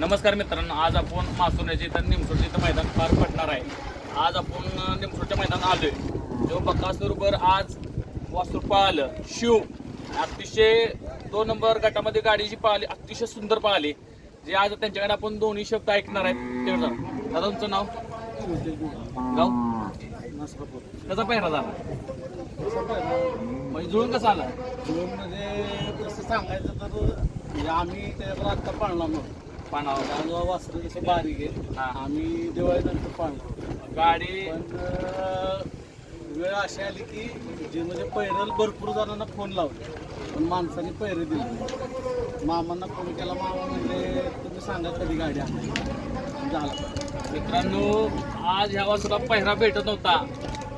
नमस्कार मित्रांनो आज आपण मासुण्याचे तर निमसोडच्या इथं मैदान पार पडणार आहे. आज आपण अं, निमसोडच्या मैदानात आलोय. जो बकासूरवर आज वासरू पळालं शिव अतिशय दोन नंबर गटामध्ये गाडीची पाहिली अतिशय सुंदर पाहिली जे आज त्यांच्याकडे आपण दोन्ही शब्द ऐकणार आहेत. तेवढं दादा तुमचं नाव? गाव? कसा पहिरा झाला? म्हणजे जुळून कसं आला? म्हणजे कसं सांगायचं तर म्हणजे आम्ही त्याच्यावर आत्ता पाळणार नव्हतो पानावर. त्यामुळं वासरं जसं बारीक आहे. हा. आम्ही दिवाळीनंतर पाळणार गाडी पण अं, वेळ अशी आली की जे म्हणजे पैरल भरपूर जणांना फोन लावले. पण माणसाने पैरे दिले नाही. मामांना फोन केला. मामा म्हणजे तुम्ही सांगा कधी गाडी आणायची? झाला. मित्रांनो आज ह्या वासुला पहिरा भेटत नव्हता.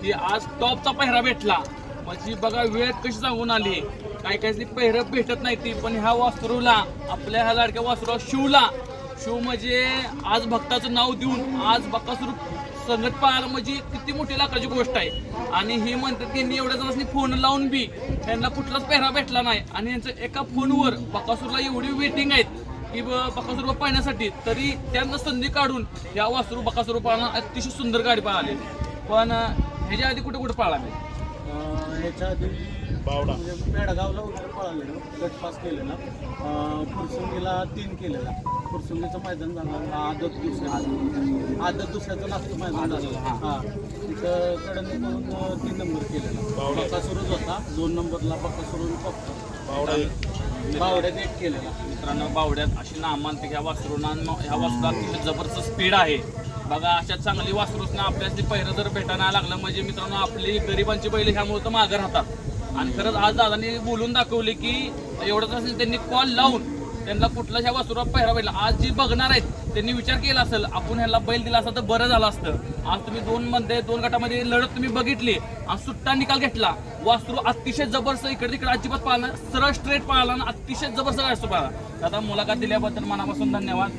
की आज टॉपचा पहिरा भेटला. म्हणजे बघा वेळ कशी सांगून आली. काही काही पहिरं भेटत नाही ती पण ह्या वासरूला आपल्या ह्या लाडक्या वासरूला शिवला. शिव म्हणजे आज भक्ताचं नाव देऊन आज बकासूर संगत पाहायला म्हणजे किती मोठी लाखाची गोष्ट आहे. आणि हे म्हणतात की एवढ्या जणांनी फोन लावून बी त्यांना कुठलाच पेहरा भेटला नाही. आणि यांचं एका फोनवर बकासूरला एवढी वेटिंग आहेत की बकासूर पाहण्यासाठी तरी त्यांना संधी काढून या वासरू बकासूर पाहणं अतिशय सुंदर गाडी पाहिली पण ह्याच्या आधी कुठे कुठे पाहिला अं, ह्याच्या आधी म्हणजे पेडगावला वगैरे पळालेलो गट पास केलेला अं, फुरसुंगीला तीन केलेला. फुरसुंगीचं मैदान झालं आदत दुसऱ्या. आदत दुसऱ्याचं नागपूर मैदान झालं. हां. तिथं कडनी करून अं, तीन नंबर केलेला. बकासुरच होता. दोन नंबरला बकासुरून फक्त. बावड्यात एक केलेला. मित्रांनो बावड्यात अशी नामांतिक ह्या वासरूना ह्या वासरूला अतिशय जबरदस्त स्पीड आहे. बघा अशा चांगली वासरूसना आपल्याला ते पहिरं जर भेटायला लागलं म्हणजे मित्रांनो आपली गरिबांची बैल ह्यामुळे तर मागं राहतात आणि खरंच आज दादांनी बोलून दाखवले की एवढंच असेल त्यांनी कॉल लावून त्यांना कुठला ह्या वासुरा पहिरा बैल आज जी बघणार आहेत त्यांनी विचार केला असेल आपण ह्याला बैल दिला असता तर बरं झालं असतं. आज तुम्ही दोन मध्ये दोन गटामध्ये लढत तुम्ही बघितली. आणि सुट्टा निकाल घेतला. वासरू अतिशय जबरदस्त इकडे तिकडे अजिबात पाळला सरळ स्ट्रेट पाळला आणि अतिशय जबरदस्त असतो पाळला. दादा मुलाखत दिल्याबद्दल मनापासून धन्यवाद.